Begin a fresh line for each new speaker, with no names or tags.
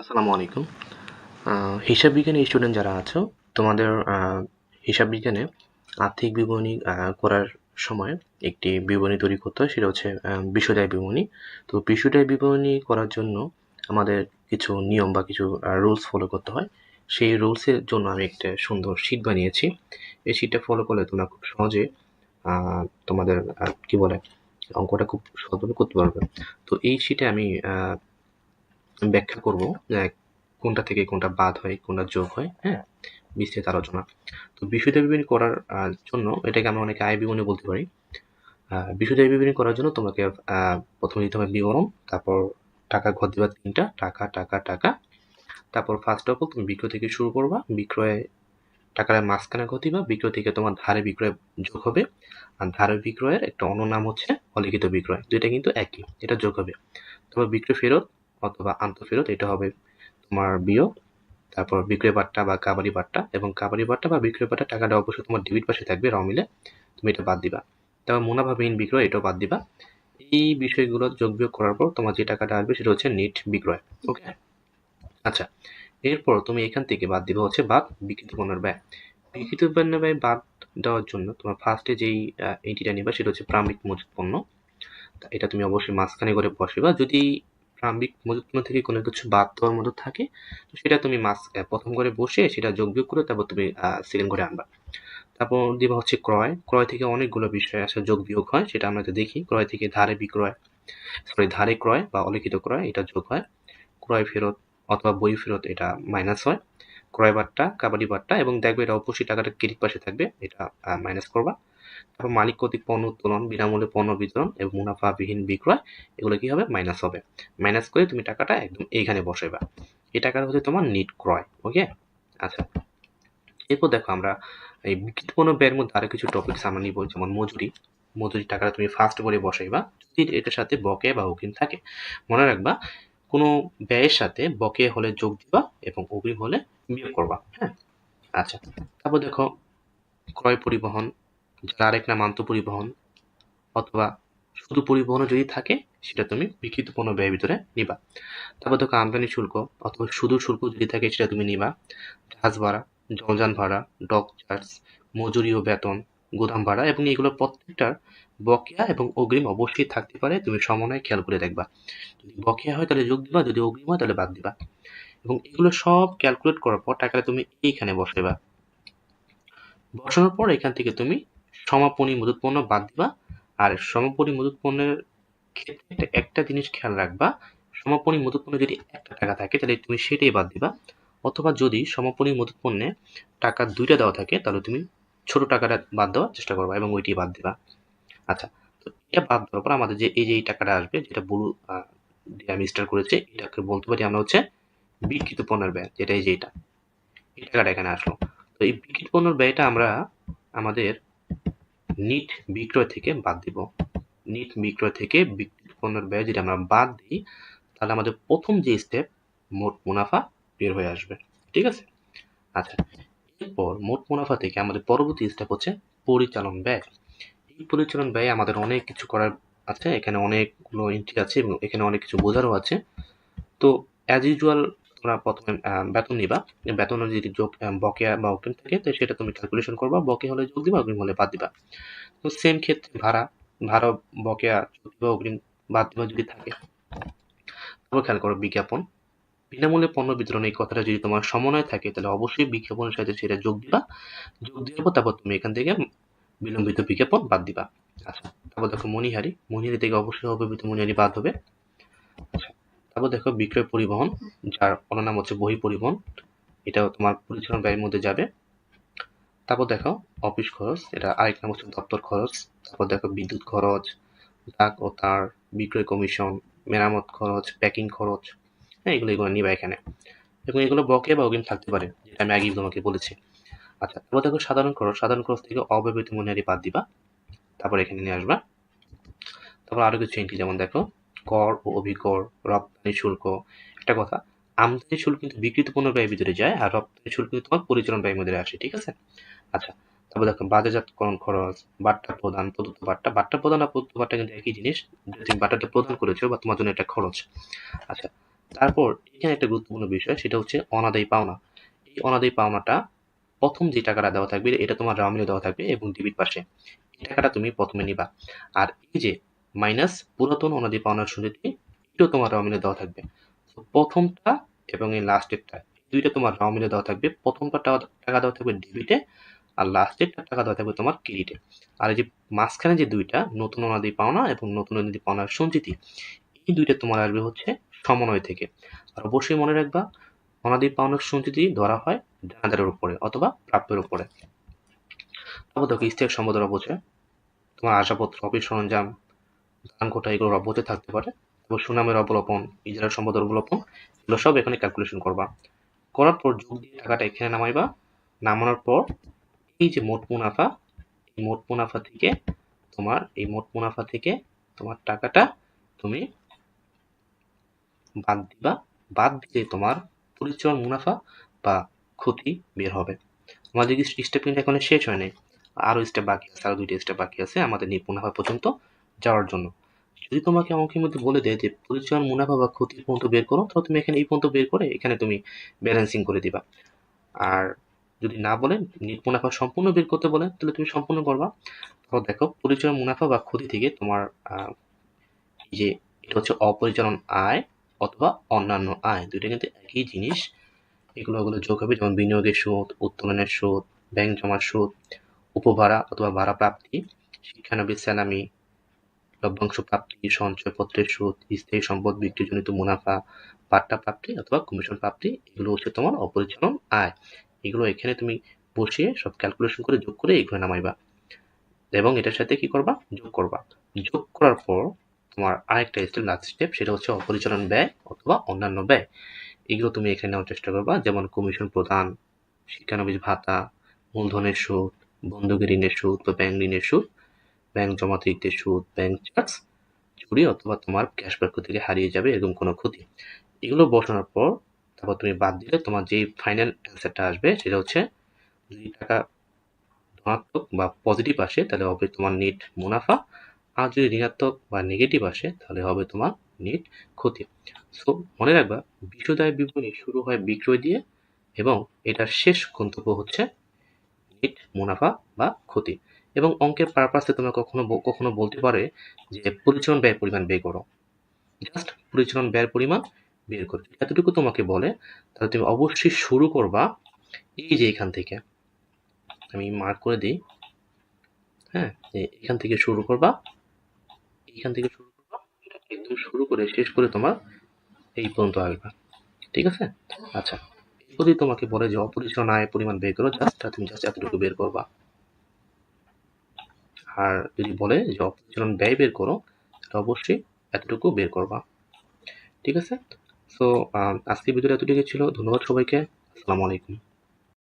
আসসালামু আলাইকুম। হিসাব বিজ্ঞানের স্টুডেন্ট যারা আছো তোমাদের হিসাব বিজ্ঞানে আর্থিক বিবরণী করার সময় একটি বিবরণী তৈরি করতে হয় সেটা হচ্ছে আহ, বিশদায় বিবরণী। তো বিশদায় বিবরণী করার জন্য আমাদের কিছু নিয়ম বা কিছু রুলস ফলো করতে হয়। সেই রুলসের জন্য আমি একটা সুন্দর শীট বানিয়েছি। এই শীটটা ফলো করলে তোমরা খুব সহজে তোমাদের কি বলে অঙ্কটা খুব সহজভাবে করতে পারবে। তো এই শীটে আমি ব্যাখ্যা করব কোনটা থেকে কোনটা বাদ হয়, কোনটা যোগ হয় হ্যাঁ? বিস্তৃত আলোচনা। তো বিশুদ্ধ বিবরণী করার জন্য এটাকে আমরা অনেকে আয় বিবরণী বলতে পারি। বিশুদ্ধ বিবরণী করার জন্য তোমাকে প্রথমে দিতে হবে বিবরণ, তারপর টাকা, ঘর দিবা তিনটা, টাকা টাকা টাকা। তারপর ফার্স্ট অফ অল তুমি বিক্রয় থেকে শুরু করবা, বিক্রয়ে টাকার মাঝখানে ঘর দিবা, বিক্রয় থেকে তোমার ধারে বিক্রয় যোগ হবে। আর ধারে বিক্রয়ের একটা অন্য নাম হচ্ছে অলিখিত বিক্রয়, দুইটা কিন্তু একই, এটা যোগ হবে। তবে বিক্রয় ফেরত অথবা আন্তঃফেরত, এটা হবে তোমার বিয়োগ, তারপর বিক্রয় বাট্টা বা কাবাডি বাট্টা, এবং কাবাডি বাট্টা বা বিক্রয় বাট্টা টাকাটা অবশ্যই তোমার ডেবিট পাশে থাকবে র মিলে তুমি এটা বাদ দিবা। তারপর মুনাফাবিহীন বিক্রয়, এটাও বাদ দিবা। এই বিষয়গুলো যোগ বিয়োগ করার পর তোমার যে টাকাটা আসবে সেটা হচ্ছে নেট বিক্রয় ওকে আচ্ছা এরপর তুমি এখান থেকে বাদ দিবা হচ্ছে বাদ বিকৃত পণ্যের ব্যয়। বিকৃত পণ্যের ব্যয় বাদ দেওয়ার জন্য তোমার ফার্স্টে যেই এন্টিটা নিবা সেটা হচ্ছে প্রাম্বিক মজুত পণ্য। এটা তুমি অবশ্যই মাঝখানে করে বসিবা। যদি প্রাম্বিক মজুত থেকে কোনো কিছু বাদ দেওয়ার মতো থাকে, তো সেটা তুমি মাস প্রথম করে বসে সেটা যোগ বিয়োগ করে তারপর তুমি সেকেন্ড করে আনবা। তারপর দিবা হচ্ছে ক্রয়। ক্রয় থেকে অনেকগুলো বিষয় আছে, যোগ বিয়োগ হয়, সেটা আমরা দেখি। ক্রয় থেকে ধারে বিক্রয় সরি ধারে ক্রয় বা অলিখিত ক্রয়, এটা যোগ হয়। ক্রয় ফেরত অথবা বই ফেরত এটা মাইনাস হয়। ক্রয় বাট্টা, কাবাডি বাট্টা এবং দেখবে এটা অবশ্যই টাকাটা ক্রেডিট পাশে থাকবে, এটা মাইনাস করবা। তারপর মালিক কর্তৃক পণ্য উত্তোলন, বিনামূল্যে পণ্য বিতরণ এবং মুনাফাবিহীন বিক্রয়, এগুলো কি হবে মাইনাস হবে। মাইনাস করে তুমি টাকাটা একদম এইখানে বসাইবা। এই টাকাটা হচ্ছে তোমার নিট ক্রয় ওকে আচ্ছা। এরপর দেখো আমরা এই বিক্রিত পণ্য ব্যয়ের মধ্যে আরও কিছু টপিকস আমরা নিব, যেমন মজুরি। মজুরি টাকাটা তুমি ফার্স্ট করে বসাইবা, যদি এটার সাথে বকে বা অগ্রিম থাকে। মনে রাখবা কোনো ব্যয়ের সাথে বকেয়া হলে যোগ দিবা এবং অগ্রিম হলে বিয়োগ করবা হ্যাঁ? আচ্ছা তারপর দেখো, ক্রয় পরিবহন, যার আরেক নাম আন্ত পরিবহন, অথবা শুধু পরিবহনও যদি থাকে, সেটা তুমি বিকৃত পণ্য ব্যয়ের ভিতরে নিবা। তারপর দেখো, আমদানি শুল্ক, অথবা শুধু শুল্ক যদি থাকে, সেটা তুমি নিবা। জাহাজ ভাড়া জলযান ভাড়া, ডক চার্জ, মজুরি ও বেতন, গুদাম ভাড়া, এবং এগুলো প্রত্যেকটার বকেয়া এবং অগ্রিম অবশ্যই থাকতে পারে, তুমি সমন্বয় খেয়াল করে দেখবা। যদি বকেয়া হয় তাহলে যোগ দিবা, যদি অগ্রিম হয় তাহলে বাদ দিবা। এবং এগুলো সব ক্যালকুলেট করার পর টাকাটা তুমি এইখানে বসাইবা। বসানোর পর এখান থেকে তুমি সমাপনী মজুত পণ্য বাদ দিবা। আর সমাপনী মজুত পণ্যের ক্ষেত্রে একটা একটা জিনিস খেয়াল রাখবা, সমাপনী মজুত পণ্য যদি একটা টাকা থাকে তাহলে তুমি সেটাই বাদ দিবা। অথবা যদি সমাপনী মজুত পণ্যে টাকা দুইটা দেওয়া থাকে তাহলে তুমি ছোট টাকাটা বাদ দেওয়ার চেষ্টা করবা এবং ওইটি বাদ দিবা। আচ্ছা তো এটা বাদ দেওয়ার পর আমাদের যে, এই যে এই টাকাটা আসবে, যেটা ব্লু দিয়ে আমি স্টার করেছি, এটাকে বলতে পারি আমরা হচ্ছে বিকৃত পণ্যের ব্যয়, যেটা এই যে এটা। এই টাকাটা এখানে আসলো। তো এই বিকৃত পণ্যের ব্যয়টা আমরা আমাদের নিট বিক্রয় থেকে বাদ দিব। নিট বিক্রয় থেকে বিক্রিত পণ্যের ব্যয় যদি আমরা বাদ দিই, তাহলে আমাদের প্রথম যে স্টেপ মোট মুনাফা বের হয়ে আসবে। ঠিক আছে? আচ্ছা এরপর মোট মুনাফা থেকে আমাদের পরবর্তী স্টেপ হচ্ছে পরিচালন ব্যয়। পরিচালন ব্যয় আমাদের অনেক কিছু করার আছে, এখানে অনেকগুলো এন্ট্রি আছে এবং এখানে অনেক কিছু বোঝারও আছে। তো অ্যাজ ইউজুয়াল তোমরা প্রথমে বেতন নিবা। বেতনের যদি যোগ বকেয়া বা অগ্রিম থাকে, তো সেটা তুমি ক্যালকুলেশন করবা, বকেয়া হলে যোগ দিবা, অগ্রিম হলে বাদ দিবা। তো সেম ক্ষেত্রে ভাড়া ভাড়া, বকেয়া দিবা, অগ্রিম, বাদ দিবা যদি থাকে। তারপর খেয়াল করো, বিজ্ঞাপন। বিনামূল্যে পণ্য বিতরণ, এই কথাটা যদি তোমার সমন্বয় থাকে, তাহলে অবশ্যই বিজ্ঞাপনের সাথে সেটা যোগ দিবা। যোগ দেওয়ার পর তারপর তুমি এখান থেকে বিলম্বিত বিজ্ঞাপন বাদ দিবা। আচ্ছা তারপর দেখো মনিহারি মনিহারি থেকে অবশ্যই অব্যবহৃত মনিহারি বাদ হবে। আচ্ছা তারপর দেখো বিক্রয় পরিবহন, যার অন্য নাম হচ্ছে বহি পরিবহন। এটাও তোমার পরিচালনা ব্যয়ের মধ্যে যাবে। তারপর দেখো অফিস খরচ, এটা আরেক নাম হচ্ছে দপ্তর খরচ। তারপর দেখো বিদ্যুৎ খরচ ডাক ও তার বিক্রয় কমিশন, মেরামত খরচ, প্যাকিং খরচ। হ্যাঁ এগুলো এগুলো নিবা এখানে। এবং এগুলো বকে বা অগ্রিম থাকতে পারে, যেটা আমি আগেই তোমাকে বলেছি। আচ্ছা তারপর দেখো সাধারণ খরচ সাধারণ খরচ থেকে অব্যবহৃত মনিহারি বাদ দিবা। তারপর এখানে নিয়ে আসবা। তারপর আরও কিছু এন্ট্রি যেমন দেখো, কর ও অভিকর, রপ্তানি শুল্ক। একটা কথা, আমদানি শুল্ক কিন্তু বিক্রিত পণ্য ব্যয়ের ভিতরে যায়, আর রপ্তানি শুল্ক কিন্তু তোমার পরিচালন ব্যয়ের মধ্যে আসে, ঠিক আছে? আচ্ছা তারপর দেখো, বাজারজাতকরণ খরচ, বাট্টা প্রদান, প্রদত্ত বাট্টা। বাট্টা প্রদান আর প্রদত্ত বাট্টা কিন্তু একই জিনিস তুমি বাট্টাটা প্রদান করেছ বা তোমার জন্য একটা খরচ। আচ্ছা তারপর এখানে একটা গুরুত্বপূর্ণ বিষয়, সেটা হচ্ছে অনাদায়ী পাওনা। এই অনাদায়ী পাওনাটা প্রথম যে টাকাটা দেওয়া থাকবে, এটা তোমার রামিলে দেওয়া থাকবে এবং ডেবিট পাশে। এই টাকাটা তুমি প্রথমে নিবা। আর এই যে মাইনাস পুরাতন অনাদায়ী পাওনার সুযোগটি এটাও তোমার রামিলে দেওয়া থাকবে। প্রথমটা এবং এই লাস্টেরটা দুইটা তোমার রামিলে দেওয়া থাকবে। প্রথমটা টাকা দেওয়া থাকবে ডেবিটে আর লাস্টেরটা টাকা দেওয়া থাকবে তোমার ক্রেডিটে আর এই যে মাঝখানে যে দুইটা, নতুন অনাদি পাওনা এবং নতুন অনাদি পাওনার সঞ্চিতি, এই দুইটা তোমার আসবে হচ্ছে সমন্বয় থেকে। আর অবশ্যই মনে রাখবা অনাদি পাওনার সঞ্চিতি ধরা হয় দানাদারের উপরে অথবা প্রাপ্যের উপরে। দেখো স্টেক সম্বোধন বোঝে। তোমার আশাপত্র, অফিস সরঞ্জাম, ধান কোটা, এগুলোর অবচয় থাকতে পারে। তারপর সুনামের অবলোপন ইজারার সম্পদের অবলোপন এগুলো সব এখানে ক্যালকুলেশন করবা। করার পর যোগ দিয়ে টাকাটা এখানে নামাইবা। নামানোর পর এই যে মোট মুনাফা, এই মোট মুনাফা থেকে তোমার, এই মোট মুনাফা থেকে তোমার টাকাটা তুমি বাদ দিবা। বাদ দিলে তোমার পরিচয়, মুনাফা বা ক্ষতি বের হবে। আমাদের স্টেপ কিন্তু এখন শেষ হয় নাই আরও স্টেপ বাকি আছে, আরও দুইটা স্টেপ বাকি আছে, আমাদের নিট মুনাফা পর্যন্ত যাওয়ার জন্য। যদি তোমাকে অঙ্কের মধ্যে বলে দেয় যে পরিচয়, মুনাফা বা ক্ষতি পর্যন্ত বের করো, তাহলে তুমি এখানে এই পর্যন্ত বের করে এখানে তুমি ব্যালেন্সিং করে দিবা। আর যদি না বলেন মুনাফা সম্পূর্ণ বের করতে বলেন তাহলে তুমি সম্পূর্ণ করবা। তারপর দেখো পরিচালন মুনাফা বা ক্ষতি থেকে তোমার যে, এটা হচ্ছে অপরিচালন আয় অথবা অন্যান্য আয় দুইটা কিন্তু একই জিনিস। এগুলো ওগুলো যোগ হবে, যেমন বিনিয়োগের সুদ, উত্তোলনের সুদ, ব্যাংক জমার সুদ, উপভাড়া অথবা ভাড়া প্রাপ্তি, শিক্ষানবিশ স্যালামি, লভ্যাংশ প্রাপ্তি, সঞ্চয়পত্রের সুদ, স্থায়ী সম্পদ বিক্রিজনিত মুনাফা পাট্টা প্রাপ্তি অথবা কমিশন প্রাপ্তি, এগুলো হচ্ছে তোমার অপরিচালন আয়। এগুলো এখানে তুমি বসিয়ে সব ক্যালকুলেশন করে যোগ করে এগুলো নামাইবা। এবং এটার সাথে কি করবা? যোগ করবা। যোগ করার পর তোমার আরেকটা স্টেপ লাস্ট স্টেপ সেটা হচ্ছে অপরিচালন ব্যয় অথবা অন্যান্য ব্যয়। এগুলো তুমি এখানে নেওয়ার চেষ্টা করবা, যেমন কমিশন প্রদান, শিক্ষানবিশ ভাতা, মূলধনের সুদ, বন্ধকি ঋণের সুদ বা ব্যাংক ঋণের সুদ ব্যাংক জমাতিরিক্তের সুদ ব্যাংক চার্জ চুরি অথবা তোমার ক্যাশ বাক্য থেকে হারিয়ে যাবে এরকম কোনো ক্ষতি। এগুলো বসানোর পর তারপর তুমি বাদ দিলে তোমার যেই ফাইনাল অ্যান্সারটা আসবে, সেটা হচ্ছে যদি টাকা ধনাত্মক বা পজিটিভ আসে, তাহলে হবে তোমার নেট মুনাফা আর যদি ঋণাত্মক বা নেগেটিভ আসে, তাহলে হবে তোমার নেট ক্ষতি। সো মনে রাখবা বিশ্বদায় বিপণী শুরু হয় বিক্রয় দিয়ে এবং এটার শেষ গন্তব্য হচ্ছে নেট মুনাফা বা ক্ষতি। এবং অঙ্কের পারপাসে তোমরা কখনো কখনো বলতে পারে যে পরিচালন ব্যয় পরিমাণ বের করো। জাস্ট পরিচালন ব্যয়ের পরিমাণ বের করো। এতটুকু তোমাকে বলে, তাহলে তুমি অবশ্যই শুরু করবা এই যে এখান থেকে। আমি মার্ক করে দিই। হ্যাঁ এখান থেকে শুরু করবা। এখান থেকে শুরু করবা। একদম শুরু করে শেষ করে তোমার এই পর্যন্ত আসবা। ঠিক আছে? আচ্ছা যদি তোমাকে বলে যে অপরিচালন আয় পরিমাণ বের করো জাস্ট তুমি জাস্ট এতটুকু বের করবা। আর যদি বলে যে অপরিচালন ব্যয় বের করো, তাহলে অবশ্যই এতটুকু বের করবা। ঠিক আছে? সো আজকের ভিডিওটা এতটুকু ছিল। ধন্যবাদ সবাইকে। আসসালামু আলাইকুম।